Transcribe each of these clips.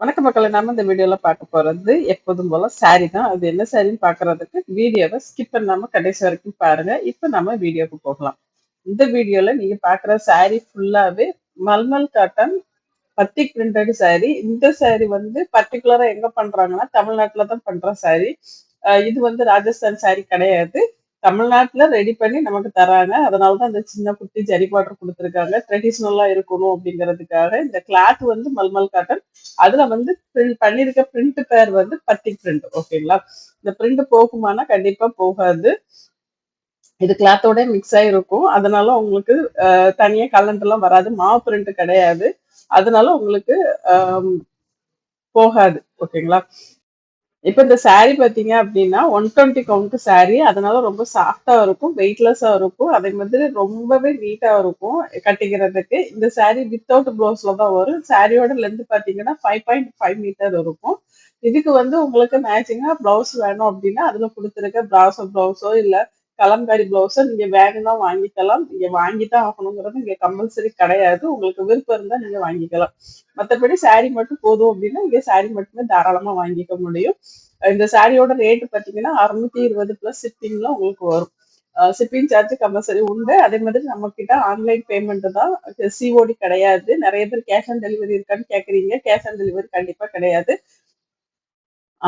வணக்க மக்களை நாம இந்த வீடியோல பார்க்க போறது எப்போதும் போல சாரி தான். அது என்ன சாரின்னு பாக்குறதுக்கு வீடியோவை ஸ்கிப் பண்ணாம கடைசி வரைக்கும் பாருங்க. இப்ப நம்ம வீடியோக்கு போகலாம். இந்த வீடியோல நீங்க பாக்குற சாரி ஃபுல்லாவே மல்மல் காட்டன் பத்தி பிரிண்டட் சாரி இந்த சாரி வந்து பர்டிகுலரா எங்க பண்றாங்கன்னா தமிழ்நாட்டுல தான் பண்ற சாரி இது வந்து ராஜஸ்தான் சாரி கிடையாது. தமிழ்நாட்டுல ரெடி பண்ணி நமக்கு தராங்க. அதனால தான் இந்த சின்ன குட்டி ஜரி பாட்டர் கொடுத்துருக்காங்க. ட்ரெடிஷ்னலாக இருக்கணும் அப்படிங்கிறதுக்காக இந்த கிளாத் வந்து மல்மல் காட்டன் அதுல வந்து பிரிண்ட் பண்ணிருக்க பிரிண்ட் பேர் வந்து பத்தி பிரிண்ட் ஓகேங்களா இந்த பிரிண்ட் போகுமானா கண்டிப்பா போகாது. இது கிளாத்தோட மிக்ஸ் ஆகிருக்கும் அதனால உங்களுக்கு தனியாக தனியா எல்லாம் வராது. மாவு பிரிண்ட் கிடையாது. அதனால உங்களுக்கு போகாது ஓகேங்களா இப்ப இந்த saree பாத்தீங்க அப்படின்னா ஒன் டுவெண்ட்டி கவுண்ட் saree. அதனால ரொம்ப சாஃப்டா இருக்கும் வெயிட்லெஸ்ஸா இருக்கும். அதே மாதிரி ரொம்பவே நீட்டா இருக்கும் கட்டிக்கிறதுக்கு. இந்த saree வித்தவுட் ப்ளவுஸ்ல தான் வரும். சாரியோட லென்த் பாத்தீங்கன்னா ஃபைவ் பாயிண்ட் ஃபைவ் மீட்டர் இருக்கும். இதுக்கு வந்து உங்களுக்கு மேட்சிங்கா ப்ளவுஸ் வேணும் அப்படின்னா அதுல கொடுத்துருக்க பிராசோ ப்ளவுஸோ இல்லை கலம்காரி பிளவுஸோ நீங்க வேணும்னா வாங்கிக்கலாம். நீங்க வாங்கித்தான் ஆகணுங்கிறது இங்க கம்பல்சரி கிடையாது. உங்களுக்கு விருப்பம் இருந்தா நீங்க வாங்கிக்கலாம். மற்றபடி saree மட்டும் போதும் அப்படின்னா இங்க saree மட்டுமே தாராளமா வாங்கிக்க முடியும். இந்த சாரியோட ரேட்டு பாத்தீங்கன்னா அறுநூத்தி இருபது பிளஸ் ஷிப்பிங்ல உங்களுக்கு வரும். ஷிப்பிங் சார்ஜ் கம்பல்சரி உண்டு. அதே மாதிரி நம்ம கிட்ட ஆன்லைன் பேமெண்ட் தான் சிஓடி கிடையாது. நிறைய பேர் கேஷ் ஆன் டெலிவரி இருக்கான்னு கேக்குறீங்க. கேஷ் ஆன் டெலிவரி கண்டிப்பா கிடையாது.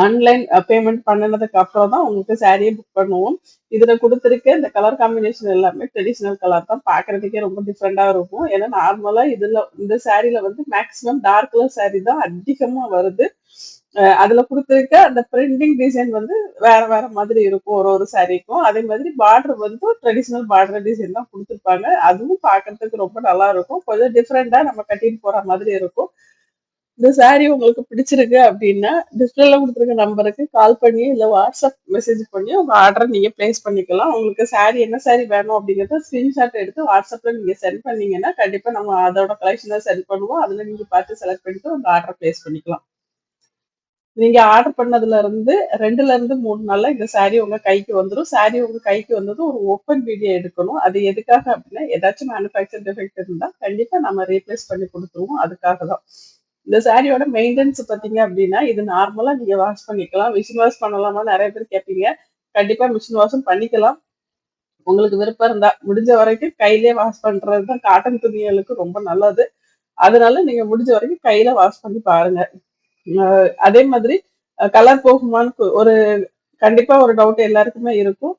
ஆன்லைன் பேமெண்ட் uh, பண்ணினதுக்கு அப்புறம் தான் உங்களுக்கு சாரியை புக் பண்ணுவோம். இதுல கொடுத்துருக்க இந்த கலர் காம்பினேஷன் எல்லாமே ட்ரெடிஷ்னல் கலர் தான். பாக்குறதுக்கே ரொம்ப டிஃப்ரெண்டா இருக்கும். ஏன்னா நார்மலா இதுல இந்த சாரில வந்து மேக்ஸிமம் டார்க் கலர் சாரி தான் அதிகமா வருது. அதுல கொடுத்துருக்க அந்த பிரிண்டிங் டிசைன் வந்து வேற வேற மாதிரி இருக்கும் ஒரு ஒரு சாரிக்கும் அதே மாதிரி பார்டர் வந்து ட்ரெடிஷ்னல் பார்டர் டிசைன் தான் கொடுத்துருப்பாங்க. அதுவும் பார்க்கறதுக்கு ரொம்ப நல்லா இருக்கும். கொஞ்சம் டிஃப்ரெண்டா நம்ம கட்டிட்டு போற மாதிரி இருக்கும். இந்த சாரீ உங்களுக்கு பிடிச்சிருக்கு அப்படின்னா டிஸ்பிளேல கொடுத்துருக்க நம்பருக்கு கால் பண்ணி இல்லை வாட்ஸ்அப் மெசேஜ் பண்ணி உங்க ஆர்டரை நீங்க பிளேஸ் பண்ணிக்கலாம். உங்களுக்கு சாரீ என்ன சாரீ வேணும் அப்படிங்கறத ஸ்கிரீன்ஷாட் எடுத்து வாட்ஸ்அப்ல நீங்க சென்ட் பண்ணீங்கன்னா கண்டிப்பா நம்ம அதோட கலெக்ஷனை சென்ட் பண்ணுவோம். அதுல நீங்க பார்த்து செலக்ட் பண்ணிட்டு உங்க ஆர்டரை பிளேஸ் பண்ணிக்கலாம். நீங்க ஆர்டர் பண்ணதுல இருந்து ரெண்டுல இருந்து மூணு நாள்ல இந்த saree உங்க கைக்கு வந்துடும் saree உங்க கைக்கு வந்ததும் ஒரு ஓப்பன் வீடியோ எடுக்கணும். அது எதுக்காக அப்படின்னா ஏதாச்சும் மேனுஃபேக்சர் டிஃபெக்ட் இருந்தா கண்டிப்பா நம்ம ரீப்ளேஸ் பண்ணி கொடுத்துருவோம். அதுக்காக தான். இந்த சாரியோட மெயின்டெனன்ஸ் பாத்தீங்க அப்படின்னா இது நார்மலா நீங்க வாஷ் பண்ணிக்கலாம். மிஷின் வாஷ் பண்ணலாமா? நிறைய பேர் கேட்பீங்க. கண்டிப்பா மிஷின் வாஷும் பண்ணிக்கலாம். உங்களுக்கு விருப்பம் இருந்தா. முடிஞ்ச வரைக்கும் கையிலே வாஷ் பண்றது தான் காட்டன் துணிகளுக்கு ரொம்ப நல்லது. அதனால நீங்க முடிஞ்ச வரைக்கும் கையில வாஷ் பண்ணி பாருங்க. அதே மாதிரி கலர் போகுமான்னு ஒரு கண்டிப்பா ஒரு டவுட் எல்லாருக்குமே இருக்கும்.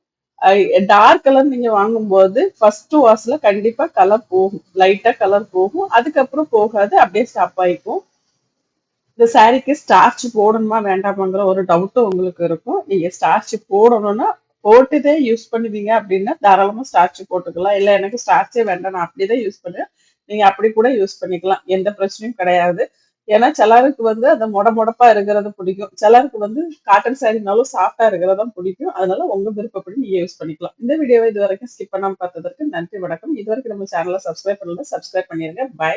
டார்க் கலர் நீங்க வாங்கும்போது ஃபர்ஸ்ட் வாஷ்ல கண்டிப்பா கலர் போகும். லைட்டா கலர் போகும். அதுக்கப்புறம் போகாது. அப்படியே ஸ்டாப் ஆயிக்கும். இந்த சாரிக்கு ஸ்டார்ச் போடணுமா வேண்டாமாங்கிற ஒரு டவுட்டும் உங்களுக்கு இருக்கும். நீங்க ஸ்டார்ச் போடணும்னா போட்டுதே யூஸ் பண்ணுவீங்க அப்படின்னா தாராளமா ஸ்டார்ச் போட்டுக்கலாம். இல்ல எனக்கு ஸ்டார்ச்சே வேண்டாம் நான் அப்படிதான் யூஸ் பண்ணுவேன். நீங்க அப்படி கூட யூஸ் பண்ணிக்கலாம். எந்த பிரச்சனையும் கிடையாது. ஏன்னா சிலருக்கு வந்து அந்த மொட மொடப்பா இருக்கிறது பிடிக்கும். சிலருக்கு வந்து காட்டன் சாரினாலும் சாஃப்டா இருக்கிறதா பிடிக்கும். அதனால உங்க விருப்பப்படி நீங்க யூஸ் பண்ணிக்கலாம். இந்த வீடியோவை இது வரைக்கும் ஸ்கிப் பண்ணாம பார்த்ததற்கு நன்றி வணக்கம். இது வரைக்கும் நம்ம சேனலை சப்ஸ்கிரைப் பண்ணல சப்ஸ்கிரைப் பண்ணிருங்க. பை